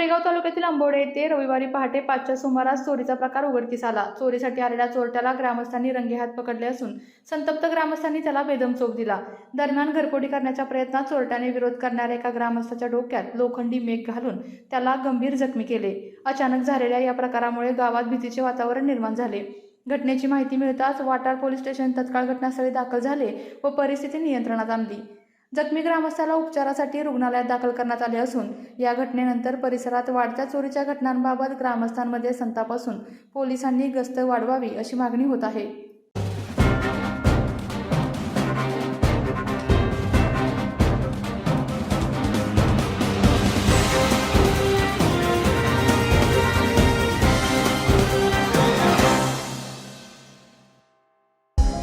कोरेगाव तालुक्यातील आंबोडे येथे रविवारी पहाटे पाचच्या सुमारास चोरीचा प्रकार उघडकीस आला. चोरीसाठी आलेल्या चोरट्याला ग्रामस्थांनी रंगेहात पकडले असून संतप्त ग्रामस्थांनी त्याला बेदम चोप दिला. दरम्यान घरफोडी करण्याच्या प्रयत्नात चोरट्याने विरोध करणाऱ्या एका ग्रामस्थाच्या डोक्यात लोखंडी मेघ घालून त्याला गंभीर जखमी केले. अचानक झालेल्या या प्रकारामुळे गावात भीतीचे वातावरण निर्माण झाले. घटनेची माहिती मिळताच वाटार पोलीस स्टेशन तत्काळ घटनास्थळी दाखल झाले व परिस्थिती नियंत्रणात आणली. जखमी ग्रामस्थाला उपचारासाठी रुग्णालयात दाखल करण्यात आले असून या घटनेनंतर परिसरात वाढत्या चोरीच्या घटनांबाबत ग्रामस्थांमध्ये संताप असून पोलिसांनी गस्त वाढवावी अशी मागणी होत आहे.